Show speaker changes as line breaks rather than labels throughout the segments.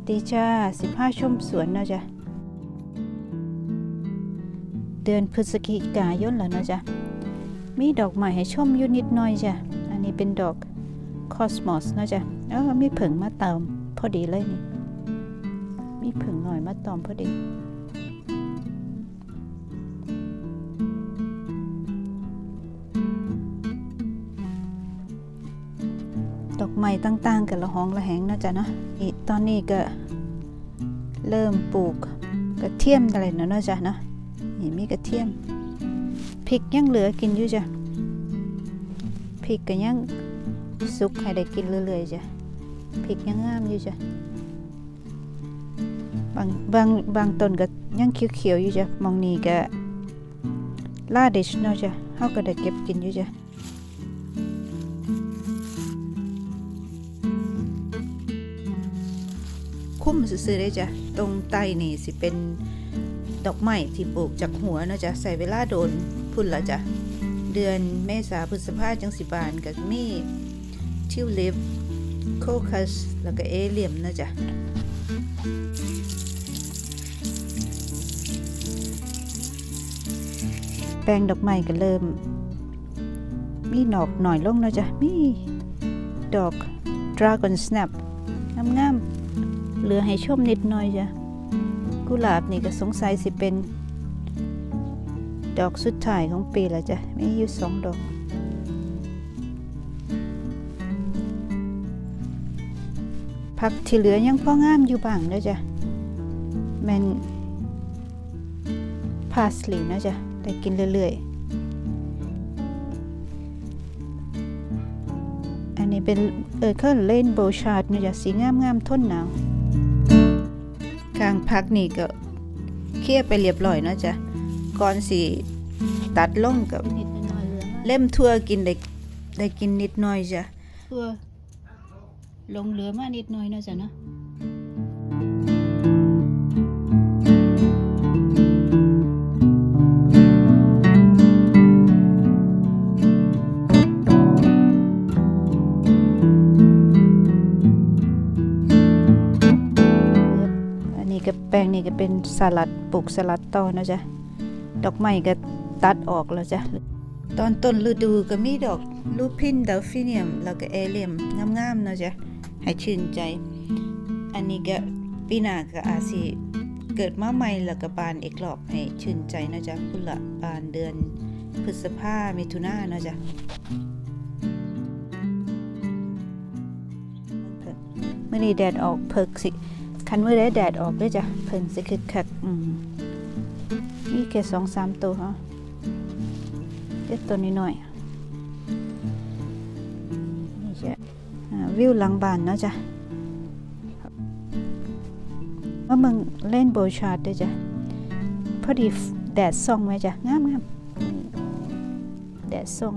สดีจ้าสิบห้าชมสวนเนาะจ้ะเดือนพฤศจิกายนแล้วเนาะจ้ะมีดอกใหม่ให้ชมอยู่นิดหน่อยจ้ะอันนี้เป็นดอกคอสมอสเนาะจ้ะเออมีผึ่งมาเติมพอดีเลยนี่มีผึ่งหน่อยมาตอมพอดี ม้ต่างๆกันละห้องละแหงนาะจ้ะเนาะนี่ตอนนี้ก็เริ่มปลูกกระเทียมอะไรเนาะเนาะจ้ะเนาะนี่มีกระเทียมพริกยังเหลือกินอยู่จ้ะพริกก็ยังสุกให้ได้กินเรื่อยๆจ้ะพริกยังงามอยู่จ้ะบางบางบางต้นก็ยังเขียวๆอยู่จ้ะมองนี่ก็ลาดิชเนาะจ้ะเฮาก็ได้เก็บกินอยู่จ้ะ คุ้มซื่อๆได้จ้ะ ตรงใต้นี่สิเป็นดอกไม้ที่ปลูกจากหัวนะจ้ะใส่เวลาโดนพุ่นละจ้ะ เดือนเมษาพฤษภาจังสิบานก็มีทิวลิปโคคัส แล้วก็เอเลียมนะจ้ะแปลงดอกไม้ก็เริ่ม มีหนอกหน่อยลงนะจ้ะมีดอก Dragon Snap งามๆ เหลือให้ชมนิดหน่อยจ้ะกุหลาบนี่ก็สงสัยสิเป็น ดอกสุดท้ายของปีล้วจ้ะมีอยู่สองดอกผักที่เหลือยังพองามอยู่บ้างนะจ๊ะแมนพาสลีนะจ๊ะได้กินเรื่อยๆ อันนี้เป็นเออเคอร์เลนโบชาร์ดนะจ๊ะสีงามๆทนหนาว ข้างพักนี่ก็เคลียไปเรียบร้อยเนาะจ้ะก่อนสิตัดลงกับ
เล่
มทั่วกินได้ได้กินนิดหน่อยจ้ะ
ทั่วลงเหลือมานิดหน่อยเนาะจ้ะเนาะ
นี่ก็เป็นสลัดปลูกสลัดต่อเนาะจ้ะดอกไม้ก็ตัดออกแล้วจ้ะตอนต้นฤดูก็มีดอกลูพินด e ลฟิเนียมแล้วก็เอเลียมงามๆเนาะจ้ะให้ชื่นใจ อันนี้ก็ปีหน้าก็อาจสิเกิดมาใหม่แล้วก็บานอีกรอบให้ชื่นใจเนาะจ้ะพุ่นละบานเดือนพฤษภามิถุนาเนาะจ้ะมื่อนี้แดดออกเพิกสิ คันมื่อได้แดดออกด้วยจ้ะเพิ่นสิคึกคักอืมมีแค่สองสามตัวฮะเด็ดตัวนี้หน่อยนี่จ้ะอ่าวิวหลังบ้านเนาะจ้ะว่ามึงเล่นโบชาร์ดด้วยจ้ะพอดีแดดส่องไหมจ้ะงามงามแดดส่อง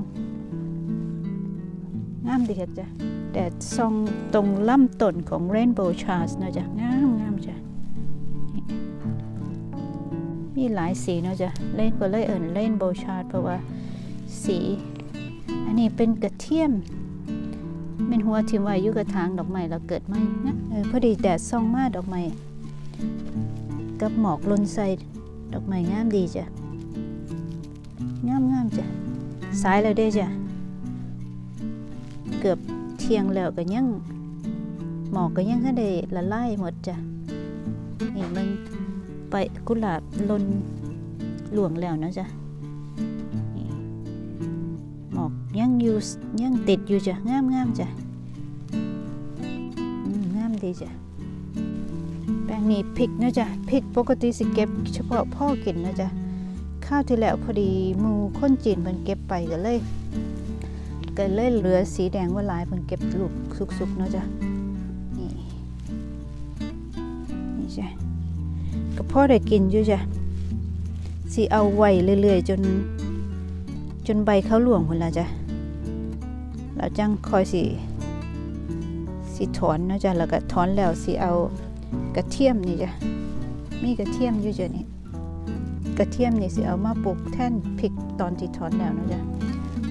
งามดีค่ะจ้ะ แดดส่องตรงลำต้นของ Rainbow Chars นะจ๊ะงามงามจ้ะมีหลายสีเนาะจ๊ะเล่นก็เลยเอิญ Rainbow Chars เพราะว่าสี อันนี้เป็นกระเทียมเป็นหัวทิมไว้ยู่กระถางดอกไม้แล้วเกิดไหมนะเออพอดีแดดส่องมาดอกไม้กับหมอกลนใส่ดอกไม้งามดีจ้ะงามงามจ้ะสายแล้วเด้จ้ะเกือบ เที่ยงแล้วก็ยังหมอกก็ยังก็ได้ละลายหมดจ้ะนี่มันไปกุหลาบลนหลวงแล้วนะจ๊ะหมอกยังอยู่ยังติดอยู่จ้ะงามงามจ้ะงามดีจ้ะแปลงนี้พริกนะจ๊ะพริกปกติสิเก็บเฉพาะพ่อกินนะจ๊ะข้าวที่แล้วพอดีมูคนจีนมันเก็บไปก็เลย ก็เลยเหลือสีแดงว่าลายเพิ่นเก็บลูกสุกๆเนาะจ้ะนี่นี่จ้ะก็พอได้กินอยู่จ้ะสิเอาไว้เรื่อยๆจน จนใบเขาหลวงพุ่นละจ้ะแล้วจังคอยสิสิถอนเนาะจ้ะแล้วก็ถอนแล้วสิเอากระเทียมนี่จ้ะมีกระเทียมอยู่จ้ะนี่กระเทียมนี่สิเอามาปลูกแท่นพริกตอนที่ถอนแล้วเนาะจ้ะ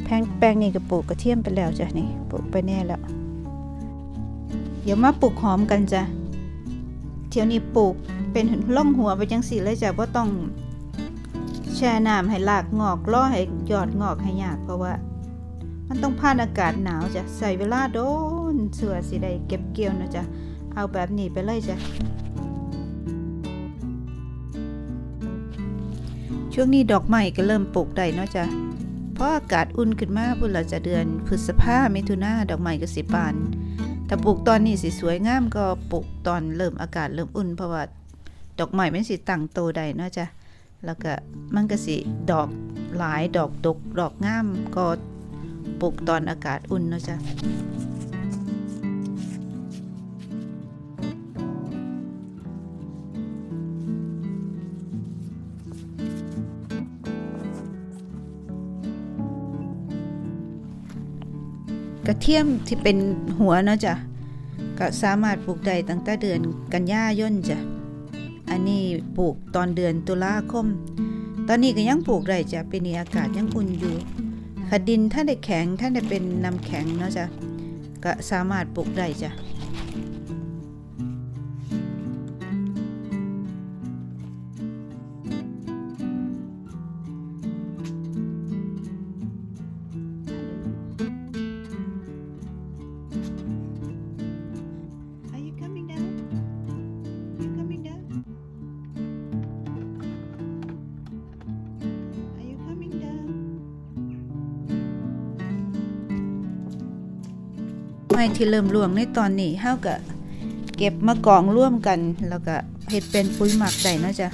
แพงแปลงนี่ก็ปลูกกระเทียมไปแล้วจ้ะนี่ปลูกไปแน่แล้ว เดี๋ยวมาปลูกหอมกันจ้ะเที่ยวนี้ปลูกเป็นล่องหัวไปจังสีเลยจ้ะว่าต้องแช่น้ำให้รากงอกล่อให้ยอดงอกให้ยากเพราะว่า มันต้องผ่านอากาศหนาวจ้ะใส่เวลาโดนเสือสิได้เก็บเกี่ยวนะจ๊ะเอาแบบนี้ไปเลยจ้ะช่วงนี้ดอกไม้ก็เริ่มปลูกได้เนาะจ้ะ เพราะอากาศอุ่นขึ้นมาพุ่นเราจะเดือนพฤษภามิถุนาดอกไม้ก็สิบานถ้าปลูกตอนนี้สิสวยงามก็ปลูกตอนเริ่มอากาศเริ่มอุ่นเพราะว่าดอกไม้มันสิตั้งโตได้เนาะจ้ะแล้วก็มันก็สิดอกหลายดอกดกดอกงามก็ปลูกตอนอากาศอุ่นเนาะจ้ะ กระเทียมที่เป็นหัวเนาะจ้ะก็สามารถปลูกได้ตั้งแต่เดือนกันยายนจ้ะอันนี้ปลูกตอนเดือนตุลาคม ตอนนี้ก็ยังปลูกได้จ้ะปีนี้อากาศยังอุ่นอยู่ขดินถ้าได้แข็งถ้าได้เป็นน้ำแข็งเนาะจ้ะก็สามารถปลูกได้จ้ะ ไม้ที่เริ่มรวงในตอนนี้เฮาก็เก็บมากองร่วมกัน แล้วก็เฮ็ดเป็นปุ๋ยหมักได้เนาะจ้ะ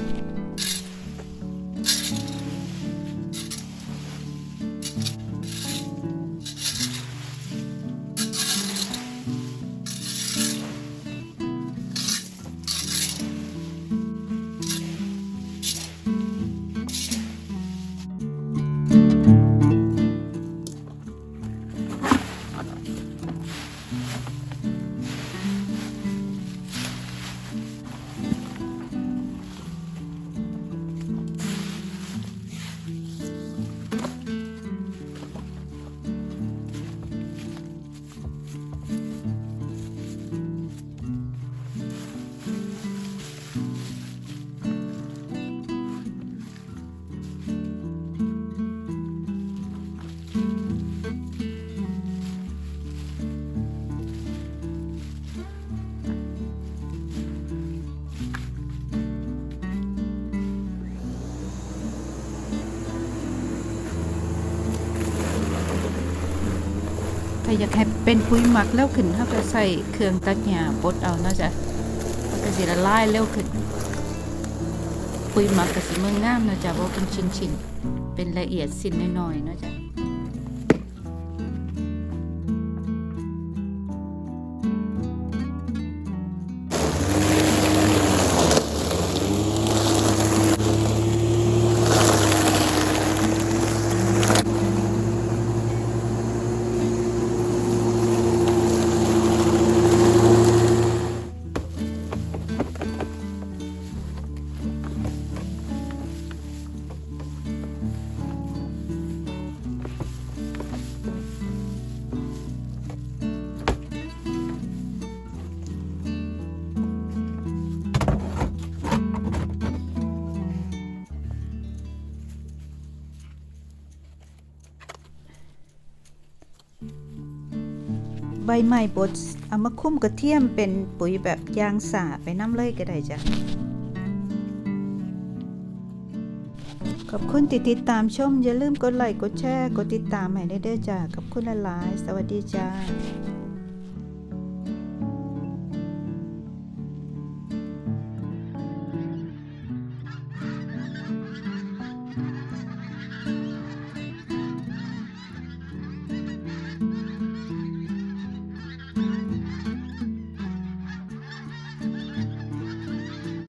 ถ้าอยากให้เป็นปุ๋ยหมักแล้วขึ้นเขาก็ใส่เครื่องตัดหญ้าปดเอาเนาะจ้ะมันก็สิละลายเร็วขึ้น ปุ๋ยหมักก็สิเมืองงามเนาะจ้ะบ่เป็นชิ้นๆเป็นละเอียดสิ้นน้อยๆเนาะจ้ะ ใบไม้บดเอามาคุ้มกระเทียมเป็นปุ๋ยแบบยางสาไปน้ำเลยก็ได้จ้ะ ขอบคุณติดติดตามชม อย่าลืมกดไลค์กดแชร์ กดติดตามให้ได้เด้อจ้ะขอบคุณหลายๆ สวัสดีจ้า